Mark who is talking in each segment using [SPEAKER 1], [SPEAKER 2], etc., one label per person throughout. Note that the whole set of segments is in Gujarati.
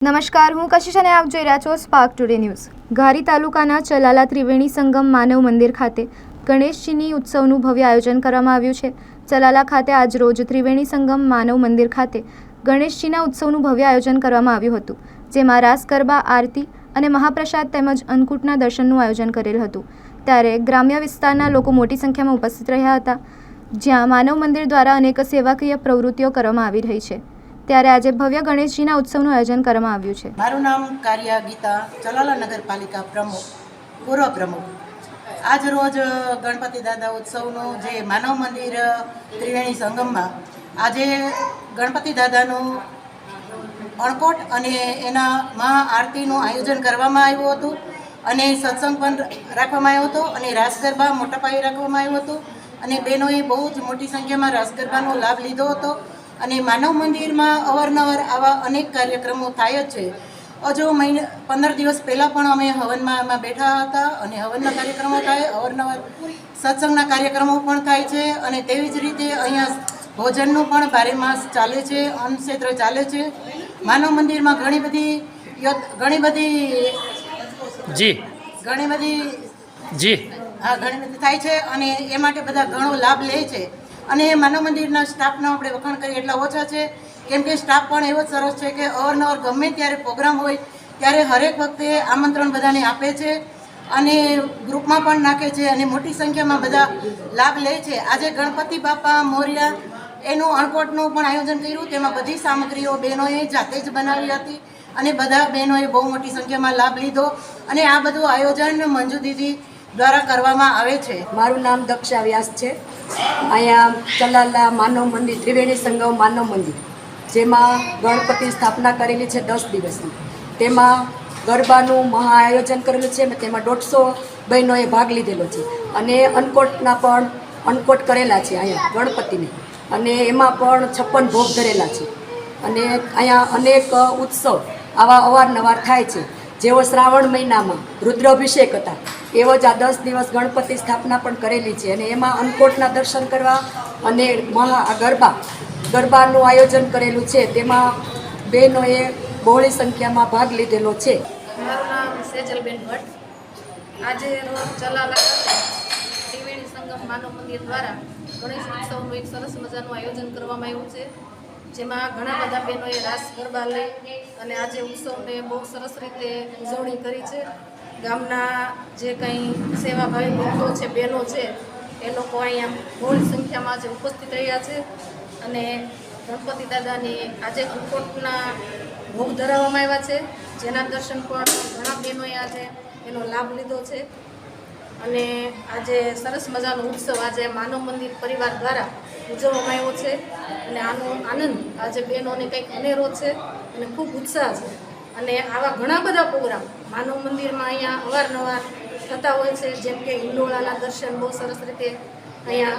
[SPEAKER 1] નમસ્કાર, હું કશિશ અને આપ જોઈ રહ્યા છો સ્પાર્ક ટુડે ન્યૂઝ ઘારી તાલુકાના ચલાલા ત્રિવેણી સંગમ માનવ મંદિર ખાતે ગણેશજીની ઉત્સવનું ભવ્ય આયોજન કરવામાં આવ્યું છે. ચલાલા ખાતે આજરોજ ત્રિવેણી સંગમ માનવ મંદિર ખાતે ગણેશજીના ઉત્સવનું ભવ્ય આયોજન કરવામાં આવ્યું હતું, જેમાં રાસ ગરબા, આરતી અને મહાપ્રસાદ તેમજ અન્નકૂટના દર્શનનું આયોજન કરેલ હતું. ત્યારે ગ્રામ્ય વિસ્તારના લોકો મોટી સંખ્યામાં ઉપસ્થિત રહ્યા હતા, જ્યાં માનવ મંદિર દ્વારા અનેક સેવાકીય પ્રવૃત્તિઓ કરવામાં આવી રહી છે. ત્યારે આજે ભવ્ય ગણેશજીના ઉત્સવનું આયોજન કરવામાં આવ્યું છે.
[SPEAKER 2] મારું નામ કાર્યા ગીતા ચલાલા નગરપાલિકા પ્રમુખ પૂર્વ પ્રમુખ. આજ રોજ ગણપતિ દાદા ઉત્સવનું જે માનવ મંદિર ત્રિવેણી સંગમમાં આજે ગણપતિ દાદાનું અણકોટ અને એના આરતીનું આયોજન કરવામાં આવ્યું હતું અને સત્સંગ પણ રાખવામાં આવ્યો હતો અને રાસ ગરબા મોટા પાયે રાખવામાં આવ્યો હતો અને બહેનોએ બહુ જ મોટી સંખ્યામાં રાસ ગરબાનો લાભ લીધો હતો. અને માનવ મંદિરમાં અવારનવાર આવા અનેક કાર્યક્રમો થાય જ છે. હજુ મહિને પંદર દિવસ પહેલાં પણ અમે હવનમાં એમાં બેઠા હતા અને હવનના કાર્યક્રમો થાય અવારનવાર સત્સંગના કાર્યક્રમો પણ થાય છે અને તેવી જ રીતે અહીંયા ભોજનનું પણ ભારે માસ ચાલે છે અન્નક્ષેત્ર ચાલે છે. માનવ મંદિરમાં ઘણી બધી ઘણી બધી
[SPEAKER 3] જી.
[SPEAKER 2] ઘણી બધી
[SPEAKER 3] જી.
[SPEAKER 2] હા ઘણી બધી થાય છે અને એ માટે બધા ઘણો લાભ લે છે. અને માનવ મંદિરના સ્ટાફનો આપણે વખાણ કરીએ એટલા ઓછા છે. કેમ કે સ્ટાફ પણ એવો સરસ છે કે અવારનવાર ગમે ત્યારે પ્રોગ્રામ હોય, ત્યારે હરેક વખતે આમંત્રણ બધાને આપે છે અને ગ્રુપમાં પણ નાખે છે અને મોટી સંખ્યામાં બધા લાભ લે છે. આજે ગણપતિ બાપા મોરિયા એનું અણકોટનું પણ આયોજન કર્યું. તેમાં બધી સામગ્રીઓ બહેનોએ જાતે જ બનાવી હતી અને બધા બહેનોએ બહુ મોટી સંખ્યામાં લાભ લીધો. અને આ બધું આયોજન મંજુ દીદી દ્વારા કરવામાં આવે છે.
[SPEAKER 4] મારું નામ દક્ષા વ્યાસ છે. અહીંયા ચલાલા માનવ મંદિર, ત્રિવેણી સંગમ માનવ મંદિર, જેમાં ગણપતિ સ્થાપના કરેલી છે દસ દિવસની. તેમાં ગરબાનું મહા આયોજન કરેલું છે તેમાં દોઢસો બહેનોએ ભાગ લીધેલો છે. અને અનકોટના પણ અનકોટ કરેલા છે અહીંયા ગણપતિને. અને એમાં પણ છપ્પન ભોગ ધરેલા છે. અને અહીંયા અનેક ઉત્સવ આવા અવારનવાર થાય છે. જેવો શ્રાવણ મહિનામાં રુદ્રાભિષેક હતા એવો જ આ દસ દિવસ ગણપતિ સ્થાપના પણ કરેલી છે અને એમાં અન્નકોટના દર્શન કરવા અને મહા ગરબા, ગરબાનું આયોજન કરેલું છે. તેમાં બહેનોએ બહોળી સંખ્યામાં ભાગ લીધેલો છે.
[SPEAKER 5] મારું નામ સેજલબેન ભટ્ટ. આજે રોજ ચલાલા ત્રિવેણી સંગમ માનવ મંદિર દ્વારા ગણેશ ઉત્સવનું એક સરસ મજાનું આયોજન કરવામાં આવ્યું છે. જેમાં ઘણા બધા બહેનોએ રાસ ગરબા લઈ અને આજે ઉત્સવને બહુ સરસ રીતે ઉજવણી કરી છે. ગામના જે કંઈ સેવાભાવી ભક્તો છે, બહેનો છે, એ લોકો અહીંયા બહોળી સંખ્યામાં આજે ઉપસ્થિત રહ્યા છે અને ગણપતિ દાદાની આજે અંકોટના ભોગ ધરાવવામાં આવ્યા છે. જેના દર્શન પણ ઘણા બહેનોએ આજે એનો લાભ લીધો છે. અને આજે સરસ મજાનો ઉત્સવ આજે માનવ મંદિર પરિવાર દ્વારા ઉજવવામાં આવ્યો છે. અને આનો આનંદ આજે બહેનોને કંઈક અનેરો છે અને ખૂબ ઉત્સાહ છે. અને આવા ઘણા બધા પ્રોગ્રામ માનવ મંદિરમાં અહીંયા અવારનવાર થતા હોય છે. જેમ કે હિંડોળાના દર્શન બહુ સરસ રીતે અહીંયા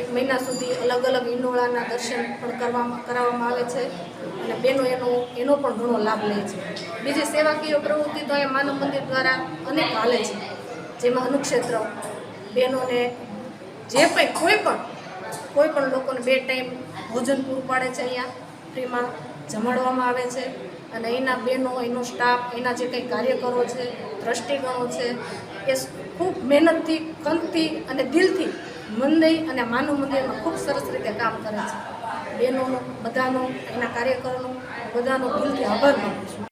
[SPEAKER 5] એક મહિના સુધી અલગ અલગ હિંડોળાના દર્શન પણ કરવામાં કરાવવામાં આવે છે અને બહેનો એનો એનો પણ ઘણો લાભ લે છે. બીજી સેવાકીય પ્રવૃત્તિ તો અહીંયા માનવ મંદિર દ્વારા અનેક હાલે છે. જેમાં અનુક્ષેત્ર બહેનોને જે કંઈ કોઈ પણ કોઈ પણ લોકોને બે ટાઈમ ભોજન પૂરું પાડે છે અહીંયા, ફ્રીમાં જમાડવામાં આવે છે. અને એના બહેનો એનો સ્ટાફ એના જે કંઈ કાર્યકરો છે દ્રષ્ટિગણો છે, એ ખૂબ મહેનતથી, કંતથી અને દિલથી મંદિર અને માનવ મંદિરમાં ખૂબ સરસ રીતે કામ કરે છે. બહેનોનું, બધાનો, એના કાર્યકરોનો બધાનો દિલથી આભાર માનું છું.